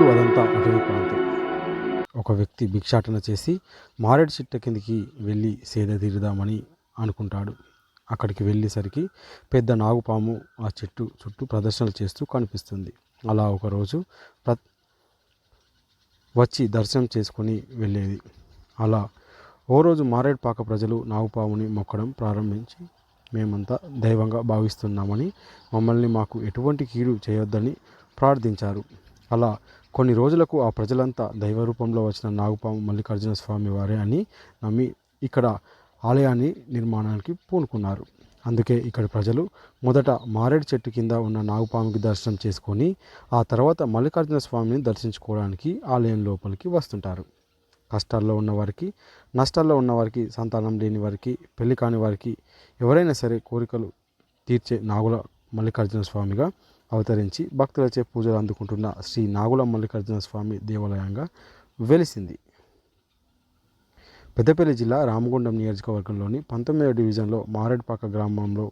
ఇప్పుడు అదంతా అటవీ ప్రాంతం ఒక వ్యక్తి భిక్షాటన చేసి మారేడు చెట్టు కిందికి వెళ్ళి సేద తీరుదామని అనుకుంటాడు. అక్కడికి వెళ్ళేసరికి పెద్ద నాగుపాము ఆ చెట్టు చుట్టూ ప్రదర్శనలు చేస్తూ కనిపిస్తుంది. అలా ఒకరోజు ప్ర వచ్చి దర్శనం చేసుకొని వెళ్ళేది. అలా ఓ రోజు మారేడుపాక ప్రజలు నాగుపాముని మొక్కడం ప్రారంభించి మేమంతా దైవంగా భావిస్తున్నామని మమ్మల్ని మాకు ఎటువంటి కీడు చేయొద్దని ప్రార్థించారు. అలా కొన్ని రోజులకు ఆ ప్రజలంతా దైవ రూపంలో వచ్చిన నాగుపాము మల్లికార్జున స్వామి వారే అని నమ్మి ఇక్కడ ఆలయాన్ని నిర్మాణానికి పూనుకున్నారు. అందుకే ఇక్కడ ప్రజలు మొదట మారేడు చెట్టు కింద ఉన్న నాగుపాముకి దర్శనం చేసుకొని ఆ తర్వాత మల్లికార్జున స్వామిని దర్శించుకోవడానికి ఆలయం లోపలికి వస్తుంటారు. కష్టాల్లో ఉన్నవారికి నష్టాల్లో ఉన్నవారికి సంతానం లేని వారికి పెళ్ళి కాని వారికి ఎవరైనా సరే కోరికలు తీర్చే నాగుల మల్లికార్జున స్వామిగా అవతరించి భక్తులచే పూజలు అందుకుంటున్న శ్రీ నాగుల మల్లికార్జున స్వామి దేవాలయంగా వెలిసింది. పెద్దపల్లి జిల్లా రామగుండం నియోజకవర్గంలోని పంతొమ్మిదవ డివిజన్లో మారేడుపాక గ్రామంలో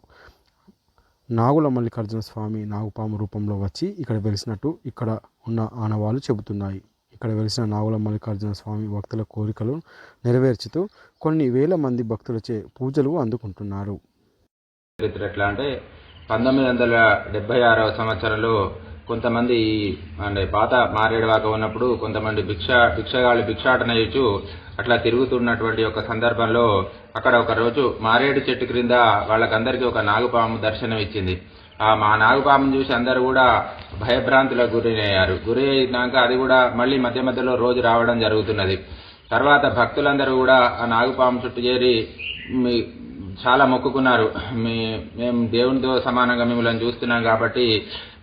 నాగుల మల్లికార్జున స్వామి నాగుపాము రూపంలో వచ్చి ఇక్కడ వెలిసినట్టు ఇక్కడ ఉన్న ఆనవాళ్ళు చెబుతున్నాయి. ఇక్కడ వెలిసిన నాగుల మల్లికార్జున స్వామి భక్తుల కోరికలు నెరవేర్చుతూ కొన్ని వేల మంది భక్తులచే పూజలు అందుకుంటున్నారు. ఎట్లా అంటే పంతొమ్మిది వందల డెబ్బై ఆరవ సంవత్సరంలో కొంతమంది ఈ అంటే పాత మారేడువాక ఉన్నప్పుడు కొంతమంది భిక్ష భిక్షగాళ్ళు భిక్షాటన చేయొచ్చు అట్లా తిరుగుతున్నటువంటి ఒక సందర్భంలో అక్కడ ఒక రోజు మారేడు చెట్టు క్రింద వాళ్ళకందరికీ ఒక నాగుపాము దర్శనం ఇచ్చింది. ఆ మా నాగుపామును చూసి అందరూ కూడా భయభ్రాంతులకు గురి అయ్యారు గురి అయినాక అది కూడా మళ్ళీ మధ్య మధ్యలో రోజు రావడం జరుగుతున్నది. తర్వాత భక్తులందరూ కూడా ఆ నాగుపాము చుట్టూ చేరి చాలా మొక్కుకున్నారు. మీ మేము దేవునితో సమానంగా మిమ్మల్ని చూస్తున్నాం కాబట్టి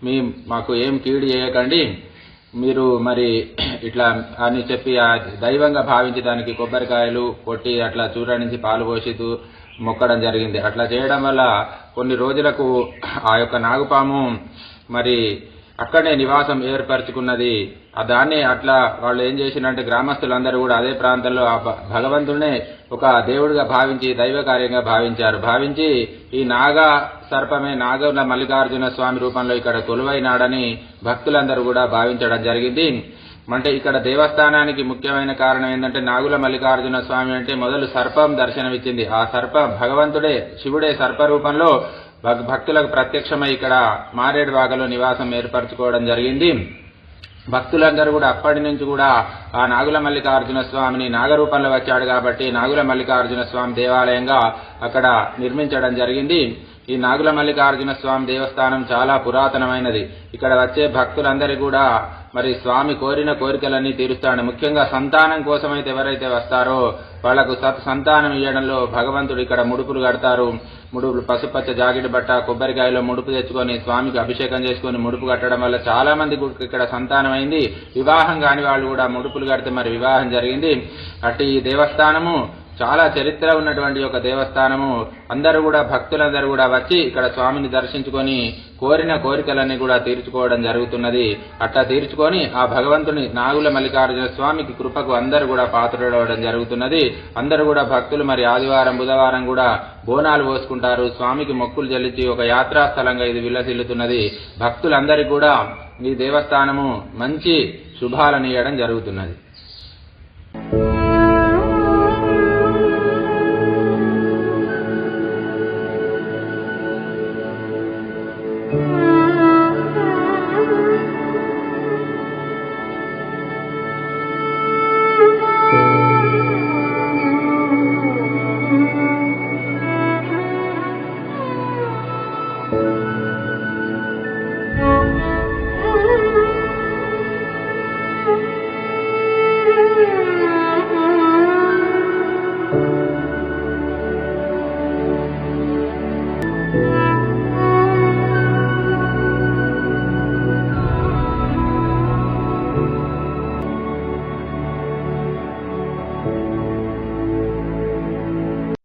మీ మాకు ఏం కీడు చేయకండి. మీరు మరి ఇట్లా అని చెప్పి ఆ దైవంగా భావించి దానికి కొబ్బరికాయలు కొట్టి అట్లా చూడ నుంచి పాలు పోసితూ మొక్కడం జరిగింది. అట్లా చేయడం వల్ల కొన్ని రోజులకు ఆ యొక్క నాగుపాము మరి అక్కడనే నివాసం ఏర్పరచుకున్నది. ఆ దాన్ని అట్లా వాళ్ళు ఏం చేసినంటే గ్రామస్తులందరూ కూడా అదే ప్రాంతంలో ఆ భగవంతుడే భగవంతుడినే ఒక దేవుడిగా భావించి దైవ కార్యంగా భావించారు. భావించి ఈ నాగ సర్పమే నాగ మల్లికార్జున స్వామి రూపంలో ఇక్కడ కొలువైనాడని భక్తులందరూ కూడా భావించడం జరిగింది. అంటే ఇక్కడ దేవస్థానానికి ముఖ్యమైన కారణం ఏంటంటే నాగుల మల్లికార్జున స్వామి అంటే మొదలు సర్పం దర్శనమిచ్చింది. ఆ సర్ప భగవంతుడే శివుడే సర్ప రూపంలో భక్తులకు ప్రత్యక్షమై ఇక్కడ మారేడు వాగలో నివాసం ఏర్పరచుకోవడం జరిగింది. భక్తులందరూ కూడా అప్పటి నుంచి కూడా ఆ నాగుల మల్లికార్జున స్వామిని నాగరూపంలో వచ్చాడు కాబట్టి నాగుల మల్లికార్జున స్వామి దేవాలయంగా అక్కడ నిర్మించడం జరిగింది. ఈ నాగుల మల్లికార్జున స్వామి దేవస్థానం చాలా పురాతనమైనది. ఇక్కడ వచ్చే భక్తులందరి కూడా మరి స్వామి కోరిన కోరికలన్నీ తీరుస్తాడు. ముఖ్యంగా సంతానం కోసమైతే ఎవరైతే వస్తారో వాళ్ళకు సత్ సంతానం ఇవ్వడంలో భగవంతుడు ఇక్కడ ముడుపులు కడతారు. ముడుపులు పసుపచ్చ జాకెట్ బట్ట కొబ్బరికాయలో ముడుపు తెచ్చుకొని స్వామికి అభిషేకం చేసుకొని ముడుపు కట్టడం వల్ల చాలా మంది ఇక్కడ సంతానం అయింది వివాహం కాని వాళ్ళు కూడా ముడుపులు కడితే మరి వివాహం జరిగింది. అట్టి ఈ దేవస్థానము చాలా చరిత్ర ఉన్నటువంటి ఒక దేవస్థానము. అందరూ కూడా భక్తులందరూ కూడా వచ్చి ఇక్కడ స్వామిని దర్శించుకొని కోరిన కోరికలన్నీ కూడా తీర్చుకోవడం జరుగుతున్నది. అట్లా తీర్చుకొని ఆ భగవంతుని నాగుల మల్లికార్జున స్వామికి కృపకు అందరూ కూడా పాత్రడవడం జరుగుతున్నది. అందరూ కూడా భక్తులు మరి ఆదివారం బుధవారం కూడా బోనాలు పోసుకుంటారు. స్వామికి మొక్కులు చెల్లించి ఒక యాత్రా స్థలంగా ఇది విలసిల్లుతున్నది. భక్తులందరికీ కూడా ఈ దేవస్థానము మంచి శుభాలను ఇవ్వడం జరుగుతున్నది.